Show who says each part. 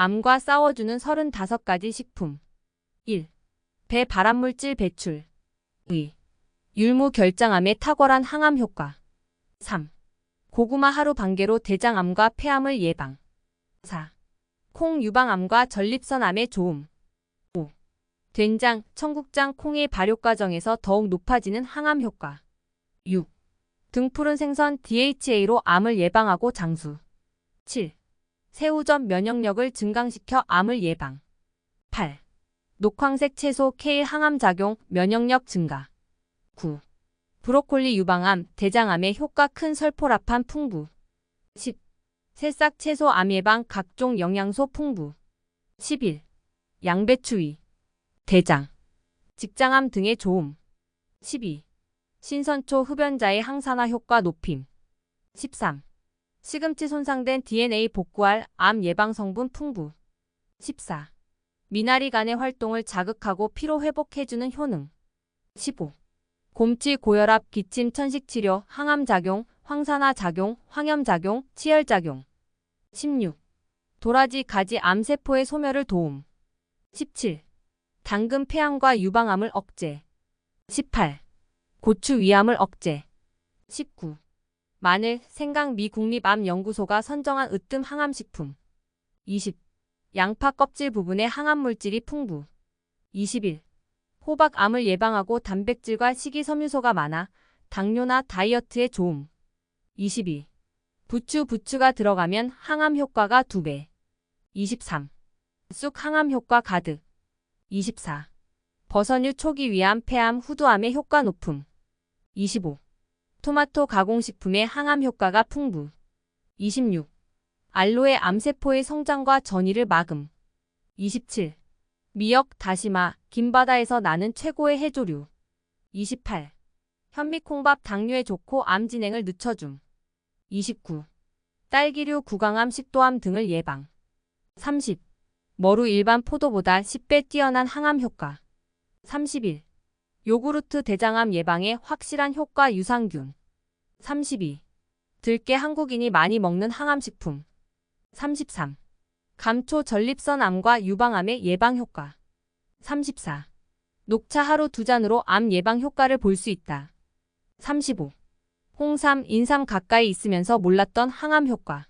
Speaker 1: 암과 싸워주는 35가지 식품. 1. 배 발암물질 배출. 2. 율무 결장암에 탁월한 항암 효과. 3. 고구마 하루 반개로 대장암과 폐암을 예방. 4. 콩 유방암과 전립선암에 좋음. 5. 된장, 청국장, 콩의 발효 과정에서 더욱 높아지는 항암 효과. 6. 등푸른 생선 DHA로 암을 예방하고 장수. 7. 새우젓 면역력을 증강시켜 암을 예방. 8. 녹황색 채소 케일 항암 작용, 면역력 증가. 9. 브로콜리 유방암, 대장암에 효과 큰 설포라판 풍부. 10. 새싹 채소 암 예방 각종 영양소 풍부. 11. 양배추위. 대장. 직장암 등의 좋음. 12. 신선초 흡연자의 항산화 효과 높임. 13. 시금치 손상된 DNA 복구할 암 예방 성분 풍부. 14. 미나리 간의 활동을 자극하고 피로 회복해주는 효능. 15. 곰치 고혈압 기침 천식 치료 항암 작용, 황산화 작용, 황염 작용, 치열 작용. 16. 도라지 가지 암세포의 소멸을 도움. 17. 당근 폐암과 유방암을 억제. 18. 고추 위암을 억제. 19. 마늘, 생강 미 국립암연구소가 선정한 으뜸 항암식품. 20. 양파 껍질 부분에 항암 물질이 풍부. 21. 호박암을 예방하고 단백질과 식이섬유소가 많아 당뇨나 다이어트에 좋음. 22. 부추 부추가 들어가면 항암 효과가 2배. 23. 쑥 항암 효과 가득. 24. 버섯류 초기 위암 폐암 후두암의 효과 높음. 25. 토마토 가공식품의 항암 효과가 풍부. 26. 알로에 암세포의 성장과 전이를 막음. 27. 미역, 다시마, 김바다에서 나는 최고의 해조류. 28. 현미콩밥 당뇨에 좋고 암 진행을 늦춰줌. 29. 딸기류 구강암 식도암 등을 예방. 30. 머루 일반 포도보다 10배 뛰어난 항암 효과. 31. 요구르트 대장암 예방에 확실한 효과 유산균. 32. 들깨 한국인이 많이 먹는 항암식품. 33. 감초 전립선 암과 유방암의 예방 효과. 34. 녹차 하루 두 잔으로 암 예방 효과를 볼 수 있다. 35. 홍삼, 인삼 가까이 있으면서 몰랐던 항암 효과.